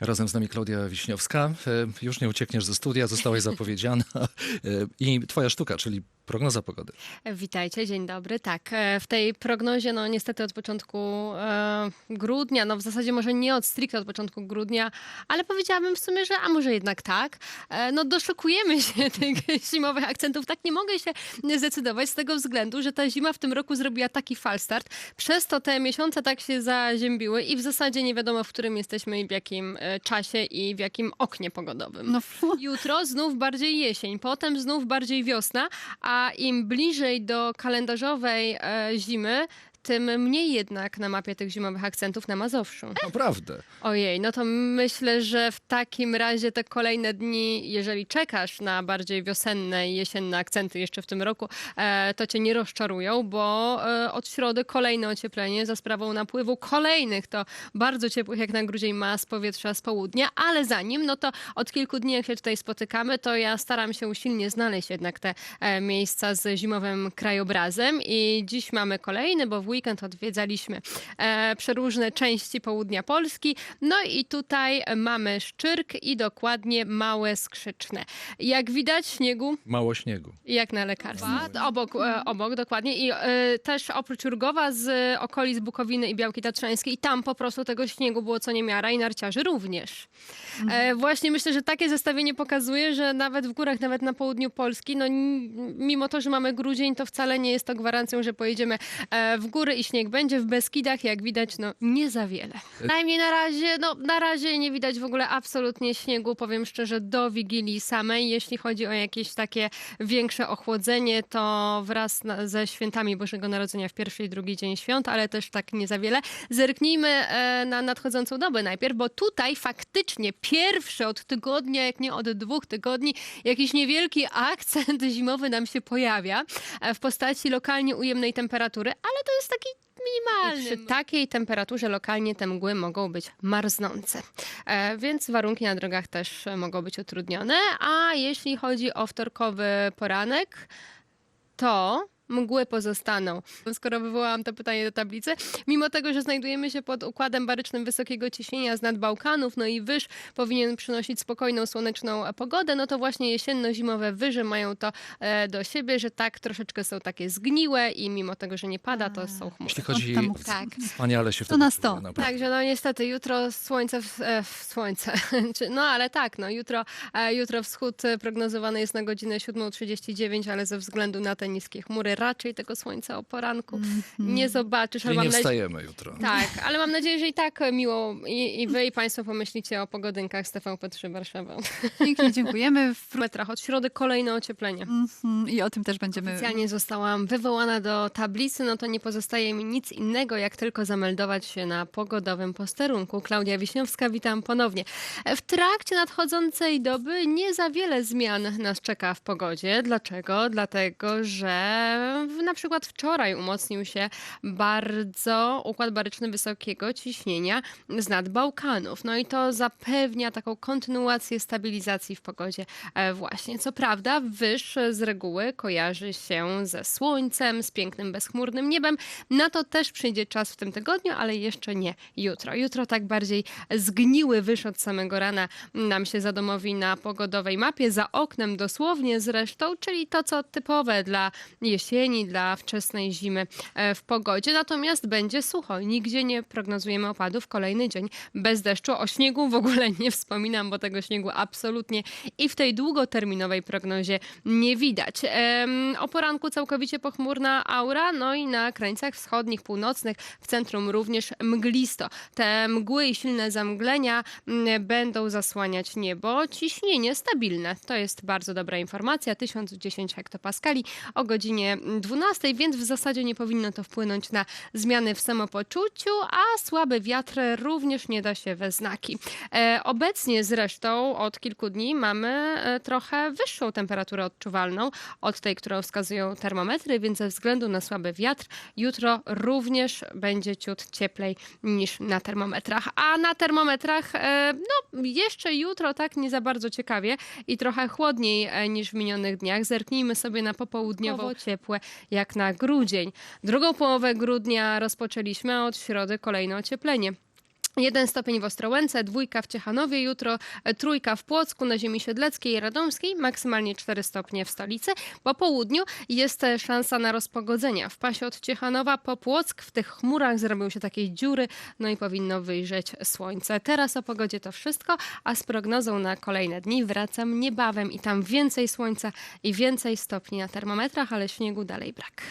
Razem z nami Klaudia Wiśniowska. E, Już nie uciekniesz ze studia, zostałaś zapowiedziana. E, I twoja sztuka, czyli prognoza pogody. Witajcie, dzień dobry. Tak, e, w tej prognozie, no niestety od początku e, grudnia, no w zasadzie może nie od stricte od początku grudnia, ale powiedziałabym w sumie, że a może jednak tak, e, no doszukujemy się tych zimowych akcentów. Tak nie mogę się zdecydować z tego względu, że ta zima w tym roku zrobiła taki falstart. Przez to te miesiące tak się zaziębiły i w zasadzie nie wiadomo, w którym jesteśmy i w jakim czasie i w jakim oknie pogodowym. No. Jutro znów bardziej jesień, potem znów bardziej wiosna, a im bliżej do kalendarzowej e, zimy, tym mniej jednak na mapie tych zimowych akcentów na Mazowszu. Naprawdę. Ojej, no to myślę, że w takim razie te kolejne dni, jeżeli czekasz na bardziej wiosenne i jesienne akcenty jeszcze w tym roku, e, to cię nie rozczarują, bo e, od środy kolejne ocieplenie za sprawą napływu kolejnych to bardzo ciepłych jak na grudzień mas powietrza z południa, ale zanim, no to od kilku dni jak się tutaj spotykamy, to ja staram się usilnie znaleźć jednak te e, miejsca z zimowym krajobrazem i dziś mamy kolejny, bo w weekend odwiedzaliśmy e, przeróżne części południa Polski. No i tutaj mamy Szczyrk i dokładnie Małe Skrzyczne. Jak widać śniegu Mało śniegu. jak na lekarstwo. Obok, e, obok, dokładnie. I e, też oprócz Jurgowa z okolic Bukowiny i Białki Tatrzańskiej, tam po prostu tego śniegu było co niemiara i narciarzy również. E, właśnie myślę, że takie zestawienie pokazuje, że nawet w górach, nawet na południu Polski, no mimo to, że mamy grudzień, to wcale nie jest to gwarancją, że pojedziemy e, w góry i śnieg będzie. W Beskidach, jak widać, no nie za wiele. Najmniej na razie, no na razie nie widać w ogóle absolutnie śniegu, powiem szczerze, do Wigilii samej. Jeśli chodzi o jakieś takie większe ochłodzenie, to wraz na, ze świętami Bożego Narodzenia w pierwszy i drugi dzień świąt, ale też tak nie za wiele. Zerknijmy e, na nadchodzącą dobę najpierw, bo tutaj faktycznie pierwszy od tygodnia, jak nie od dwóch tygodni, jakiś niewielki akcent zimowy nam się pojawia e, w postaci lokalnie ujemnej temperatury, ale to jest taki minimalny. Przy takiej temperaturze lokalnie te mgły mogą być marznące, e, więc warunki na drogach też mogą być utrudnione. A jeśli chodzi o wtorkowy poranek, to mgły pozostaną. Skoro wywołałam to pytanie do tablicy, mimo tego, że znajdujemy się pod układem barycznym wysokiego ciśnienia z nad Bałkanów, no i wyż powinien przynosić spokojną, słoneczną pogodę, no to właśnie jesienno-zimowe wyże mają to e, do siebie, że tak troszeczkę są takie zgniłe i mimo tego, że nie pada, to są chmury. Jeśli chodzi... tam- Tak. Wspaniale się To na wtedy czuje, sto. naprawdę. Także no niestety jutro słońce, w, e, w słońce, no ale tak, no jutro, e, jutro wschód prognozowany jest na godzinę 7.39, ale ze względu na te niskie chmury raczej tego słońca o poranku nie zobaczysz. Czyli ale nie wstajemy jutro. tak, ale mam nadzieję, że i tak miło i, i wy i państwo pomyślicie o pogodynkach z TVP3 Warszawa. Pięknie dziękujemy. W metrach od środy kolejne ocieplenie. Mhm, I o tym też będziemy. Oficjalnie zostałam wywołana do tablicy, no to nie pozostaje mi nic innego, jak tylko zameldować się na pogodowym posterunku. Klaudia Wiśniowska, witam ponownie. W trakcie nadchodzącej doby nie za wiele zmian nas czeka w pogodzie. Dlaczego? Dlatego, że na przykład wczoraj umocnił się bardzo układ baryczny wysokiego ciśnienia z nad Bałkanów. No i to zapewnia taką kontynuację stabilizacji w pogodzie e, właśnie. Co prawda wyż z reguły kojarzy się ze słońcem, z pięknym, bezchmurnym niebem. Na to też przyjdzie czas w tym tygodniu, ale jeszcze nie jutro. Jutro tak bardziej zgniły wyż od samego rana nam się zadomowi na pogodowej mapie, za oknem dosłownie zresztą, czyli to, co typowe dla jesieni, dla wczesnej zimy e, w pogodzie. Natomiast będzie sucho. Nigdzie nie prognozujemy opadów. Kolejny dzień bez deszczu. O śniegu w ogóle nie wspominam, bo tego śniegu absolutnie i w tej długoterminowej prognozie nie widać. O poranku całkowicie pochmurna aura, no i na krańcach wschodnich, północnych, w centrum również mglisto. Te mgły i silne zamglenia mm, będą zasłaniać niebo. Ciśnienie stabilne. To jest bardzo dobra informacja. 1010 hektopaskali o godzinie 12, więc w zasadzie nie powinno to wpłynąć na zmiany w samopoczuciu, a słaby wiatr również nie da się we znaki. E, obecnie zresztą od kilku dni mamy e, trochę wyższą temperaturę odczuwalną od tej, którą wskazują termometry, więc ze względu na słaby wiatr jutro również będzie ciut cieplej niż na termometrach. A na termometrach e, no jeszcze jutro tak nie za bardzo ciekawie i trochę chłodniej niż w minionych dniach. Zerknijmy sobie na popołudniowo ciepłe jak na grudzień. Drugą połowę grudnia rozpoczęliśmy, a od środy kolejne ocieplenie. Jeden stopień w Ostrołęce, dwójka w Ciechanowie jutro, e, trójka w Płocku, na ziemi siedleckiej i radomskiej, maksymalnie 4 stopnie w stolicy. Po południu jest e, szansa na rozpogodzenia. W pasie od Ciechanowa po Płock w tych chmurach zrobią się takie dziury, no i powinno wyjrzeć słońce. Teraz o pogodzie to wszystko, a z prognozą na kolejne dni wracam niebawem i tam więcej słońca i więcej stopni na termometrach, ale śniegu dalej brak.